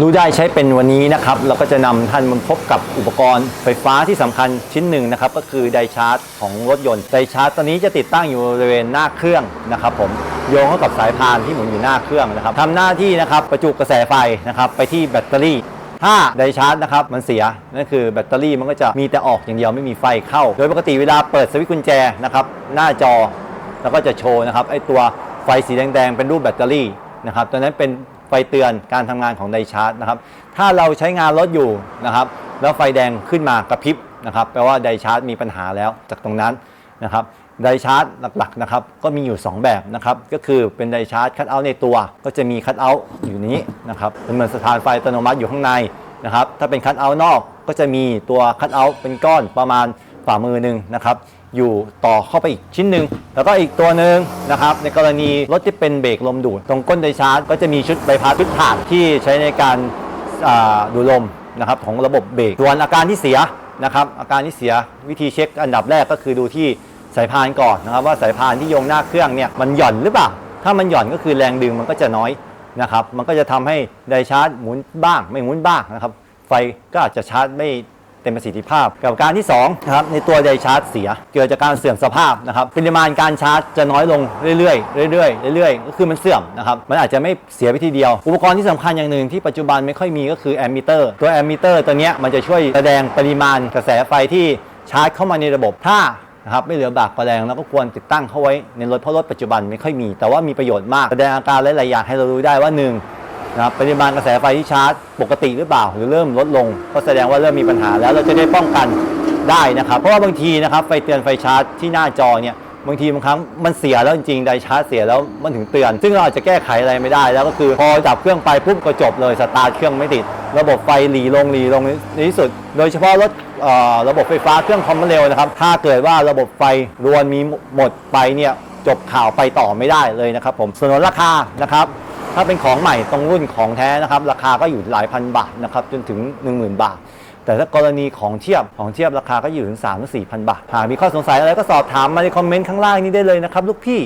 รู้ได้ใช้เป็นวันนี้นะครับ เราก็จะนำท่านมาพบกับอุปกรณ์ไฟฟ้าที่สำคัญชิ้นหนึ่งนะครับ ก็คือไดชาร์จของรถยนต์ไดชาร์จตัวนี้จะติดตั้งอยู่บริเวณหน้าเครื่องนะครับผมโยงเข้ากับสายพานที่หมุนอยู่หน้าเครื่องนะครับทำหน้าที่นะครับประจุกระแสไฟนะครับไปที่แบตเตอรี่ถ้าไดชาร์จนะครับมันเสียนั่นคือแบตเตอรี่มันก็จะมีแต่ออกอย่างเดียวไม่มีไฟเข้า โดยปกติเวลาเปิดสวิตช์กุญแจนะครับหน้าจอแล้วก็จะโชว์นะครับไอตัวไฟสีแดงๆเป็นรูปแบตเตอรี่นะครับตัวนั้นเป็นไฟเตือนการทำงานของไดชาร์จนะครับ ถ้าเราใช้งานรถอยู่นะครับ แล้วไฟแดงขึ้นมากระพริบนะครับ แปลว่าไดชาร์จมีปัญหาแล้วจากตรงนั้นนะครับไดชาร์จหลักๆนะครับก็มีอยู่ 2 แบบนะครับก็คือเป็นไดชาร์จคัตเอาท์ในตัวก็จะมีคัตเอาท์อยู่นี้นะครับเป็นเหมือนสถานไฟอัตโนมัติอยู่ข้างในนะครับถ้าเป็นคัตเอาท์นอกก็จะมีตัวคัตเอาท์เป็นก้อนประมาณ ฝ่ามือหนึ่งนะครับอยู่ต่อเข้าไปอีกชิ้นหนึ่งแล้วก็อีกตัวหนึ่งนะครับในกรณีรถที่เป็นเบรกลมดูด ตรงก้นไดชาร์จก็จะมีชุดใบพัดชุดถ่านที่ใช้ในการดูลมนะครับของระบบเบรกส่วนอาการที่เสียนะครับอาการที่เสียวิธีเช็คอันดับแรกก็คือดูที่สายพานก่อนนะครับว่าสายพานที่โยงหน้าเครื่องเนี่ยมันหย่อนหรือเปล่า ถ้ามันหย่อนก็คือแรงดึงมันก็จะน้อยนะครับมันก็จะทำให้ไดชาร์จหมุนบ้างไม่หมุนบ้างนะครับไฟก็อาจจะชาร์จไม่ เต็มประสิทธิภาพ กับการที่2นะครับในตัวไดชาร์จเสีย เกิดจากการเสื่อมสภาพนะครับปริมาณการชาร์จจะน้อยลงเรื่อยๆเรื่อยๆเรื่อยๆก็คือมันเสื่อมนะครับมันอาจจะไม่เสียไปทีเดียว อุปกรณ์ที่สำคัญอย่างหนึ่งที่ปัจจุบันไม่ค่อยมีก็คือแอมมิเตอร์ตัวแอมมิเตอร์ตัวเนี้ยมันจะช่วยแสดงปริมาณกระแสไฟที่ชาร์จเข้ามาในระบบถ้านะครับไม่เหลือบากกว่าแรงแล้วก็ควรติดตั้งเข้าไว้ในรถเพราะรถปัจจุบันไม่ค่อยมี แต่ว่ามีประโยชน์มากแสดงอาการหลายๆอย่างให้เรารู้ได้ว่าห นะครับปริมาณกระแสไฟที่ชาร์จปกติหรือเปล่า หรือเริ่มลดลง ก็แสดงว่าเริ่มมีปัญหาแล้วเราจะได้ป้องกันได้นะครับ เพราะว่าบางทีนะครับไฟเตือนไฟชาร์จที่หน้าจอเนี่ยบางทีบางครั้งมันเสียแล้วจริงๆไดชาร์จเสียแล้วมันถึงเตือน ซึ่งเราอาจจะแก้ไขอะไรไม่ได้ แล้วก็คือพอดับเครื่องไปปุ๊บก็จบเลยสตาร์ทเครื่องไม่ติด ระบบไฟหลีลงหลีลงในที่สุด โดยเฉพาะรถระบบไฟฟ้าเครื่องความเร็วนะครับ ถ้าเกิดว่าระบบไฟรวนมีหมดไปเนี่ยจบข่าวไปต่อไม่ได้เลยนะครับผมส่วนราคานะครับ ถ้าเป็นของใหม่ตรงรุ่นของแท้นะครับ ราคาก็อยู่หลายพันบาทนะครับจนถึง 10,000 บาท แต่ถ้ากรณีของเทียบของเทียบราคาก็อยู่ถึง3 4 0 0 0 บาทหากมีข้อสงสัยอะไรก็สอบถามมาในคอมเมนต์ข้างล่างนี้ได้เลยนะครับลูกพี่